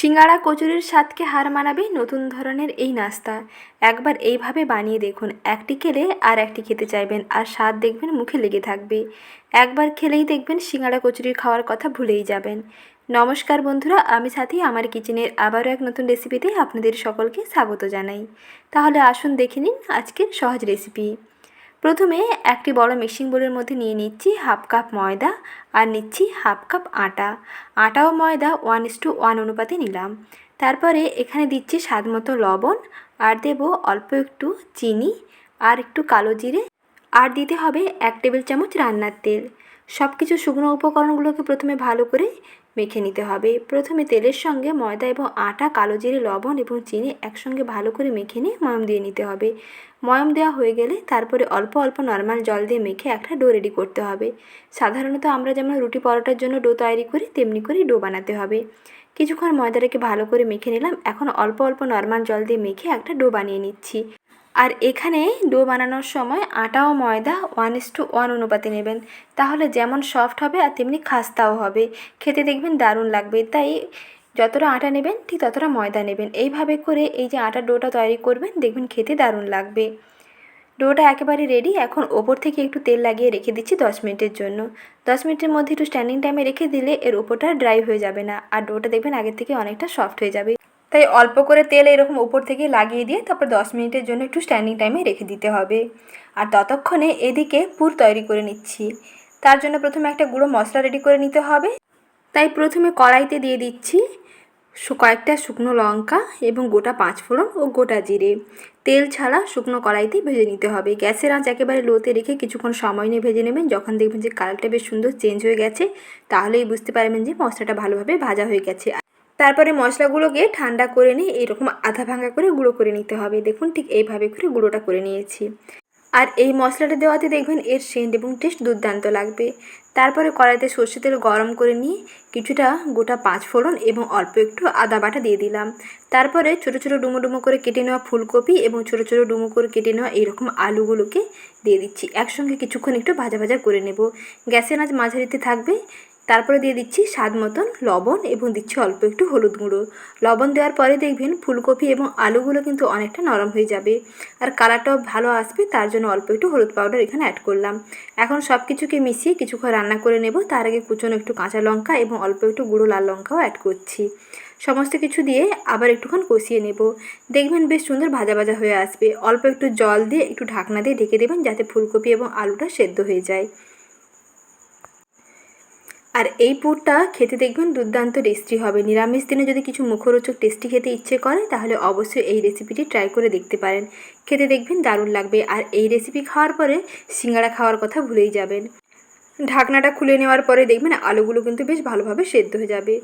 সিঙ্গাড়া কচুরির স্বাদকে হার মানাবে নতুন ধরনের এই নাস্তা। একবার এইভাবে বানিয়ে দেখুন, একটি খেলে আর একটি খেতে চাইবেন আর স্বাদ দেখবেন, মুখে লেগে থাকবে। একবার খেলেই দেখবেন সিঙ্গাড়া কচুরি খাওয়ার কথা ভুলেই যাবেন। নমস্কার বন্ধুরা, আমি সাথী, আমার কিচেনের আবারও এক নতুন রেসিপিতে আপনাদের সকলকে স্বাগত জানাই। তাহলে আসুন দেখে নিন আজকের সহজ রেসিপি। প্রথমে একটি বড় মিক্সিং বোলের মধ্যে নিয়ে নিচ্ছি হাফ কাপ ময়দা আর নিচ্ছি হাফ কাপ আটা। আটা ও ময়দা ওয়ান ইস টু ওয়ান অনুপাতে নিলাম। তারপরে এখানে দিচ্ছি স্বাদ মতো লবণ আর দেব অল্প একটু চিনি আর একটু কালো জিরে আর দিতে হবে এক টেবিল চামচ রান্নার তেল। সব কিছু শুকনো উপকরণগুলোকে প্রথমে ভালো করে মেখে নিতে হবে। প্রথমে তেলের সঙ্গে ময়দা এবং আটা, কালো জিরে, লবণ এবং চিনি একসঙ্গে ভালো করে মেখে নিয়ে ময়ম দিয়ে নিতে হবে। ময়ম দেওয়া হয়ে গেলে তারপরে অল্প অল্প নর্মাল জল দিয়ে মেখে একটা ডো রেডি করতে হবে। সাধারণত আমরা যেমন রুটি পরোটার জন্য ডো তৈরি করি, তেমনি করে ডো বানাতে হবে। কিছুক্ষণ ময়দাটাকে ভালো করে মেখে নিলাম। এখন অল্প অল্প নর্মাল জল দিয়ে মেখে একটা ডো বানিয়ে নিচ্ছি। আর এখানে ডো বানানোর সময় আটা ও ময়দা ওয়ান ইস টু ওয়ান অনুপাতে নেবেন। তাহলে যেমন সফট হবে আর তেমনি খাস্তাও হবে। খেতে দেখবেন দারুণ লাগবে। তাই যতটা আটা নেবেন, ঠিক ততটা ময়দা নেবেন। এইভাবে করে এই যে আটার ডোটা তৈরি করবেন, দেখবেন খেতে দারুণ লাগবে। ডোটা একেবারে রেডি এখন ওপর থেকে একটু তেল লাগিয়ে রেখে দিচ্ছি দশ মিনিটের জন্য। দশ মিনিটের মধ্যে একটু স্ট্যান্ডিং টাইমে রেখে দিলে এর ওপরটা ড্রাই হয়ে যাবে না। আর ডোটা দেখবেন আগের থেকে অনেকটা সফট হয়ে যাবে। তাই অল্প করে তেল এরকম উপর থেকে লাগিয়ে দিয়ে তারপর দশ মিনিটের জন্য একটু স্ট্যান্ডিং টাইমে রেখে দিতে হবে। আর ততক্ষণে এদিকে পুর তৈরি করে নিচ্ছি। তার জন্য প্রথমে একটা গুঁড়ো মশলা রেডি করে নিতে হবে। তাই প্রথমে কড়াইতে দিয়ে দিচ্ছি কয়েকটা শুকনো লঙ্কা এবং গোটা পাঁচ ফোড়ন ও গোটা জিরে। তেল ছাড়া শুকনো কড়াইতে ভেজে নিতে হবে। গ্যাসের আঁচ একেবারে লোতে রেখে কিছুক্ষণ সময় নিয়ে ভেজে নেবেন। যখন দেখবেন যে কালারটা বেশ সুন্দর চেঞ্জ হয়ে গেছে, তাহলেই বুঝতে পারবেন যে মশলাটা ভালোভাবে ভাজা হয়ে গেছে। তারপরে মশলাগুলোকে ঠান্ডা করে নিয়ে এরকম আধা ভাঙা করে গুঁড়ো করে নিতে হবে। দেখুন ঠিক এইভাবে করে গুঁড়োটা করে নিয়েছি। আর এই মশলাটা দেওয়াতে দেখবেন এর সেন্ট এবং টেস্ট দুর্দান্ত লাগবে। তারপরে কড়াইতে সর্ষে তেল গরম করে নিয়ে কিছুটা গোটা পাঁচ ফোড়ন এবং অল্প একটু আদা বাটা দিয়ে দিলাম। তারপরে ছোটো ছোটো ডুমো ডুমো করে কেটে নেওয়া ফুলকপি এবং ছোটো ছোটো ডুমো করে কেটে নেওয়া এইরকম আলুগুলোকে দিয়ে দিচ্ছি। একসঙ্গে কিছুক্ষণ একটু ভাজা ভাজা করে নেব। গ্যাসের আঁচ মাঝারিতে থাকবে। তারপরে দিয়ে দিচ্ছি স্বাদ মতন লবণ এবং দিচ্ছি অল্প একটু হলুদ গুঁড়ো। লবণ দেওয়ার পরে দেখবেন ফুলকপি এবং আলুগুলো কিন্তু অনেকটা নরম হয়ে যাবে। আর কালারটাও ভালো আসবে, তার জন্য অল্প একটু হলুদ পাউডার এখানে অ্যাড করলাম। এখন সব কিছুকে মিশিয়ে কিছুক্ষণ রান্না করে নেব। তার আগে কুচনো একটু কাঁচা লঙ্কা এবং অল্প একটু গুঁড়ো লাল লঙ্কাও অ্যাড করছি। সমস্ত কিছু দিয়ে আবার একটুক্ষণ কষিয়ে নেব। দেখবেন বেশ সুন্দর ভাজা ভাজা হয়ে আসবে। অল্প একটু জল দিয়ে একটু ঢাকনা দিয়ে ঢেকে দেবেন যাতে ফুলকপি এবং আলুটা সেদ্ধ হয়ে যায়। আর এই পুরটা খেতে দেখবেন দুর্দান্ত টেস্টি হবে। নিরামিষ দিনে যদি কিছু মুখরোচক টেস্টি খেতে ইচ্ছে করে, তাহলে অবশ্যই এই রেসিপিটি ট্রাই করে দেখতে পারেন। খেতে দেখবেন দারুণ লাগবে। আর এই রেসিপি খাওয়ার পরে সিঙ্গাড়া খাওয়ার কথা ভুলেই যাবেন। ঢাকনাটা খুলে নেওয়ার পরে দেখবেন আলুগুলো কিন্তু বেশ ভালোভাবে সেদ্ধ হয়ে যাবে।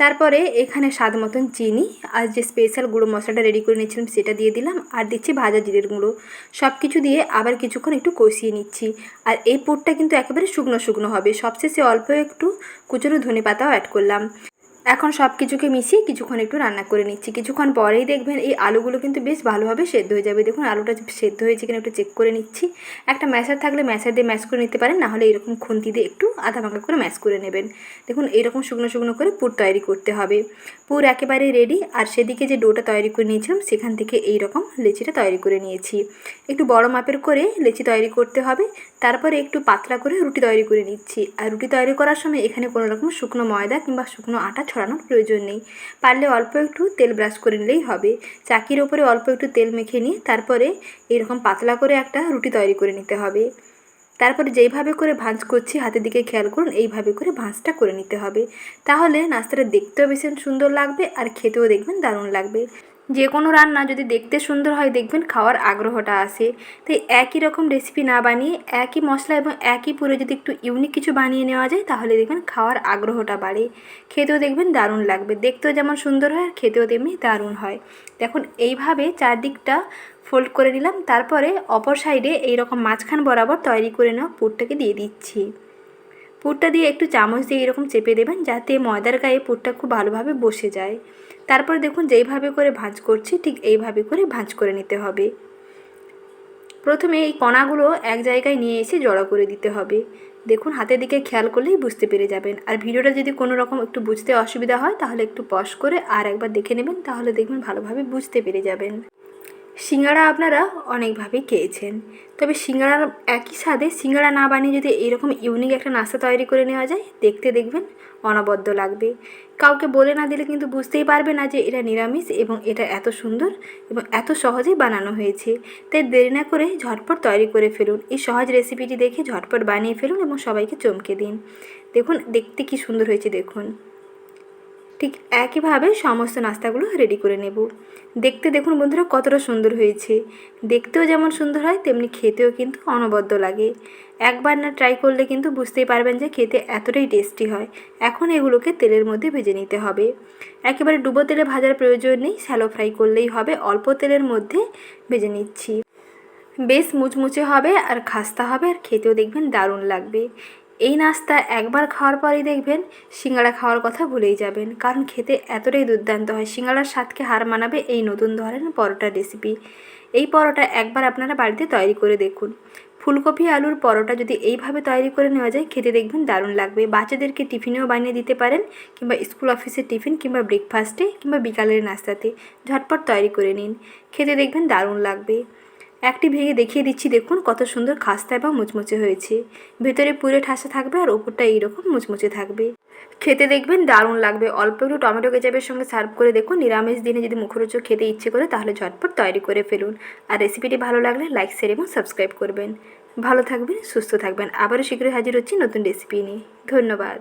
তারপরে এখানে স্বাদ মতন চিনি আর যে স্পেশাল গুঁড়ো মশলাটা রেডি করে নিয়েছিলাম সেটা দিয়ে দিলাম আর দিচ্ছি ভাজা জিরের গুঁড়ো। সব কিছু দিয়ে আবার কিছুক্ষণ একটু কষিয়ে নিচ্ছি। আর এই পুরটা কিন্তু একেবারে শুকনো শুকনো হবে। সবশেষে অল্প একটু কুচুরো ধনে পাতাও অ্যাড করলাম। এখন সব কিছুকে মিশিয়ে কিছুক্ষণ একটু রান্না করে নিচ্ছি। কিছুক্ষণ পরেই দেখবেন এই আলুগুলো কিন্তু বেশ ভালোভাবে সেদ্ধ হয়ে যাবে। দেখুন, আলুটা সেদ্ধ হয়েছে কিনা একটু চেক করে নিচ্ছি। একটা ম্যাশার থাকলে ম্যাশার দিয়ে ম্যাশ করে নিতে পারেন, নাহলে এরকম খুন্তি দিয়ে একটু আধা ভাঙা করে ম্যাশ করে নেবেন। দেখুন, এরকম শুকনো শুকনো করে পুর তৈরি করতে হবে। পুর একেবারে রেডি আর সেদিকে যে ডোটা তৈরি করে নিয়েছিলাম, সেখান থেকে এই রকম লেচিটা তৈরি করে নিয়েছি। একটু বড় মাপের করে লেচি তৈরি করতে হবে, তারপরে একটু পাতলা করে রুটি তৈরি করে নিচ্ছি। আর রুটি তৈরি করার সময় এখানে কোনো রকম শুকনো ময়দা কিংবা শুকনো আটা ছড়ানোর প্রয়োজন নেই। পারলে অল্প একটু তেল ব্রাশ করে নিলেই হবে। চাকির ওপরে অল্প একটু তেল মেখে নিয়ে তারপরে এরকম পাতলা করে একটা রুটি তৈরি করে নিতে হবে। তারপরে যেইভাবে করে ভাঁজ করছি, হাতের দিকে খেয়াল করুন, এইভাবে করে ভাঁজটা করে নিতে হবে। তাহলে নাস্তাটা দেখতেও ভীষণ সুন্দর লাগবে আর খেতেও দেখবেন দারুণ লাগবে। যে কোনো রান্না যদি দেখতে সুন্দর হয়, দেখবেন খাওয়ার আগ্রহটা আসে তাই একই রকম রেসিপি না বানিয়ে, একই মশলা এবং একই পুরে যদি একটু ইউনিক কিছু বানিয়ে নেওয়া যায়, তাহলে দেখবেন খাওয়ার আগ্রহটা বাড়ে। খেতেও দেখবেন দারুণ লাগবে। দেখতেও যেমন সুন্দর হয় আর খেতেও তেমনি দারুণ হয়। দেখুন, এইভাবে চারদিকটা ফোল্ড করে নিলাম। তারপরে অপর সাইডে এইরকম মাঝখান বরাবর তৈরি করে নেওয়া পুরটাকে দিয়ে দিচ্ছি। পুরটা দিয়ে একটু চামচ দিয়ে এরকম চেপে দেবেন যাতে ময়দার গায়ে পুরটা খুব ভালোভাবে বসে যায়। তারপর দেখুন যেইভাবে করে ভাঁজ করছি, ঠিক এইভাবে করে ভাঁজ করে নিতে হবে। প্রথমে এই কণাগুলো এক জায়গায় নিয়ে এসে জড়ো করে দিতে হবে। দেখুন হাতের দিকে খেয়াল করলেই বুঝতে পেরে যাবেন। আর ভিডিওটা যদি কোনো রকম একটু বুঝতে অসুবিধা হয়, তাহলে একটু পজ করে আর একবার দেখে নেবেন, তাহলে দেখবেন ভালোভাবে বুঝতে পেরে যাবেন। সিঙ্গাড়া আপনারা অনেকভাবেই খেয়েছেন। তবে সিঙ্গাড়ার একই স্বাদে সিঙ্গাড়া না বানিয়ে যদি এরকম ইউনিক একটা নাস্তা তৈরি করে নেওয়া যায়, দেখতে দেখবেন অনবদ্য লাগবে। কাউকে বলে না দিলে কিন্তু বুঝতেই পারবে না যে এটা নিরামিষ এবং এটা এত সুন্দর এবং এত সহজেই বানানো হয়েছে। তাই দেরি না করে ঝটপট তৈরি করে ফেলুন। এই সহজ রেসিপিটি দেখে ঝটপট বানিয়ে ফেলুন এবং সবাইকে চমকে দিন। দেখুন, দেখতে কি সুন্দর হয়েছে, দেখুন। ঠিক একইভাবে সমস্ত নাস্তাগুলো রেডি করে নেব। দেখতে দেখুন বন্ধুরা কতটা সুন্দর হয়েছে। দেখতেও যেমন সুন্দর হয়, তেমনি খেতেও কিন্তু অনবদ্য লাগে। একবার না ট্রাই করলে কিন্তু বুঝতেই পারবেন যে খেতে এতটাই টেস্টি হয়। এখন এগুলোকে তেলের মধ্যে ভেজে নিতে হবে। একেবারে ডুবো তেলে ভাজার প্রয়োজন নেই শ্যালো ফ্রাই করলেই হবে। অল্প তেলের মধ্যে ভেজে নিচ্ছি। বেশ মুচমুচে হবে আর খাস্তা হবে আর খেতেও দেখবেন দারুণ লাগবে। এই নাস্তা একবার খাওয়ার পরেই দেখবেন সিঙ্গাড়া খাওয়ার কথা ভুলেই যাবেন। কারণ খেতে এতটাই দুর্দান্ত হয় সিঙ্গাড়ার স্বাদকে হার মানাবে এই নতুন ধরনের পরোটা রেসিপি এই পরোটা একবার আপনারা বাড়িতে তৈরি করে দেখুন। ফুলকপি, আলুর পরোটা যদি এইভাবে তৈরি করে নেওয়া যায়, খেতে দেখবেন দারুণ লাগবে। বাচ্চাদেরকে টিফিনেও বানিয়ে দিতে পারেন কিংবা স্কুল অফিসের টিফিন কিংবা ব্রেকফাস্টে কিংবা বিকালের নাস্তাতে। ঝটপট তৈরি করে নিন। খেতে দেখবেন দারুণ লাগবে। একটি ভেঙে দেখিয়ে দিচ্ছি, দেখুন কত সুন্দর খাস্তা এবং মুচমুচে হয়েছে। ভেতরে পুরে ঠাসা থাকবে আর ওপরটা এইরকম মুচমুচে থাকবে। খেতে দেখবেন দারুণ লাগবে। অল্প একটু টমেটো কেচাপের সঙ্গে সার্ভ করে দেখুন। নিরামিষ দিনে যদি মুখরোচক খেতে ইচ্ছে করে, তাহলে ঝটপট তৈরি করে ফেলুন। আর রেসিপিটি ভালো লাগলে লাইক, শেয়ার এবং সাবস্ক্রাইব করবেন। ভালো থাকবেন, সুস্থ থাকবেন। আবারও শীঘ্রই হাজির হচ্ছি নতুন রেসিপি নিয়ে। ধন্যবাদ।